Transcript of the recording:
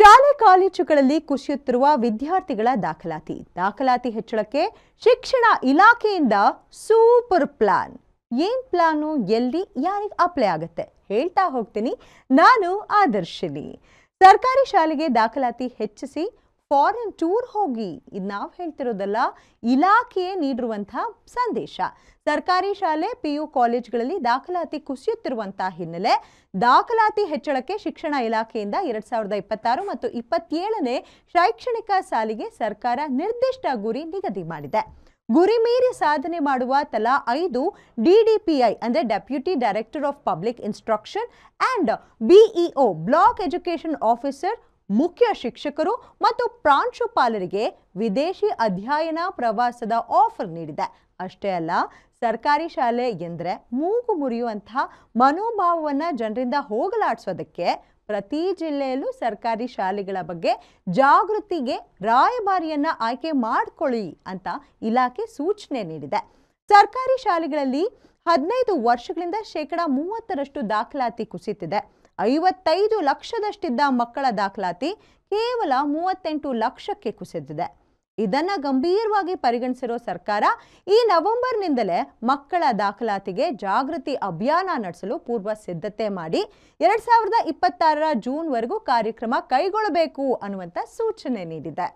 ಶಾಲೆ ಕಾಲೇಜುಗಳಲ್ಲಿ ಕುಸಿಯುತ್ತಿರುವ ವಿದ್ಯಾರ್ಥಿಗಳ ದಾಖಲಾತಿ. ದಾಖಲಾತಿ ಹೆಚ್ಚಳಕ್ಕೆ ಶಿಕ್ಷಣ ಇಲಾಖೆಯಿಂದ ಸೂಪರ್ ಪ್ಲಾನ್. ಏನ್ ಪ್ಲಾನು? ಎಲ್ಲಿ? ಯಾರಿಗೆ ಅಪ್ಲೈ ಆಗುತ್ತೆ? ಹೇಳ್ತಾ ಹೋಗ್ತೀನಿ. ನಾನು ಆದರ್ಶಿನಿ. ಸರ್ಕಾರಿ ಶಾಲೆಗೆ ದಾಖಲಾತಿ ಹೆಚ್ಚಿಸಿ ಫಾರಿನ್ ಟೂರ್ ಹೋಗಿ, ಇದು ನಾವು ಹೇಳ್ತಿರೋದಲ್ಲ ಇಲಾಖೆಯೇ ನೀಡಿರುವಂತಹ ಸಂದೇಶ. ಸರ್ಕಾರಿ ಶಾಲೆ ಪಿ ಯು ಕಾಲೇಜ್ಗಳಲ್ಲಿ ದಾಖಲಾತಿ ಕುಸಿಯುತ್ತಿರುವಂತಹ ಹಿನ್ನೆಲೆ ದಾಖಲಾತಿ ಹೆಚ್ಚಳಕ್ಕೆ ಶಿಕ್ಷಣ ಇಲಾಖೆಯಿಂದ ಎರಡ್ ಸಾವಿರದ ಇಪ್ಪತ್ತಾರು ಮತ್ತು ಇಪ್ಪತ್ತೇಳನೇ ಶೈಕ್ಷಣಿಕ ಸಾಲಿಗೆ ಸರ್ಕಾರ ನಿರ್ದಿಷ್ಟ ಗುರಿ ನಿಗದಿ ಮಾಡಿದೆ. ಗುರಿ ಮೀರಿ ಸಾಧನೆ ಮಾಡುವ ತಲಾ ಐದು ಡಿಡಿಪಿಐ ಅಂದರೆ deputy director of public instruction and BEO block education officer ಮುಖ್ಯ ಶಿಕ್ಷಕರು ಮತ್ತು ಪ್ರಾಂಶುಪಾಲರಿಗೆ ವಿದೇಶಿ ಅಧ್ಯಯನ ಪ್ರವಾಸದ ಆಫರ್ ನೀಡಿದೆ. ಅಷ್ಟೇ ಅಲ್ಲ, ಸರ್ಕಾರಿ ಶಾಲೆ ಎಂದರೆ ಮೂಗು ಮುರಿಯುವಂತಹ ಮನೋಭಾವವನ್ನು ಜನರಿಂದ ಹೋಗಲಾಡಿಸೋದಕ್ಕೆ ಪ್ರತಿ ಜಿಲ್ಲೆಯಲ್ಲೂ ಸರ್ಕಾರಿ ಶಾಲೆಗಳ ಬಗ್ಗೆ ಜಾಗೃತಿಗೆ ರಾಯಭಾರಿಯನ್ನು ಆಯ್ಕೆ ಮಾಡಿಕೊಳ್ಳಿ ಅಂತ ಇಲಾಖೆ ಸೂಚನೆ ನೀಡಿದೆ. ಸರ್ಕಾರಿ ಶಾಲೆಗಳಲ್ಲಿ ಹದಿನೈದು ವರ್ಷಗಳಿಂದ ಶೇಕಡ ಮೂವತ್ತರಷ್ಟು ದಾಖಲಾತಿ ಕುಸಿತಿದೆ. ಐವತ್ತೈದು ಲಕ್ಷದಷ್ಟಿದ್ದ ಮಕ್ಕಳ ದಾಖಲಾತಿ ಕೇವಲ ಮೂವತ್ತೆಂಟು ಲಕ್ಷಕ್ಕೆ ಕುಸಿದಿದೆ. ಇದನ್ನು ಗಂಭೀರವಾಗಿ ಪರಿಗಣಿಸಿರೋ ಸರ್ಕಾರ ಈ ನವೆಂಬರ್ನಿಂದಲೇ ಮಕ್ಕಳ ದಾಖಲಾತಿಗೆ ಜಾಗೃತಿ ಅಭಿಯಾನ ನಡೆಸಲು ಪೂರ್ವ ಸಿದ್ಧತೆ ಮಾಡಿ ಎರಡು ಸಾವಿರದ ಇಪ್ಪತ್ತಾರರ ಜೂನ್ವರೆಗೂ ಕಾರ್ಯಕ್ರಮ ಕೈಗೊಳ್ಳಬೇಕು ಅನ್ನುವಂಥ ಸೂಚನೆ ನೀಡಿದೆ.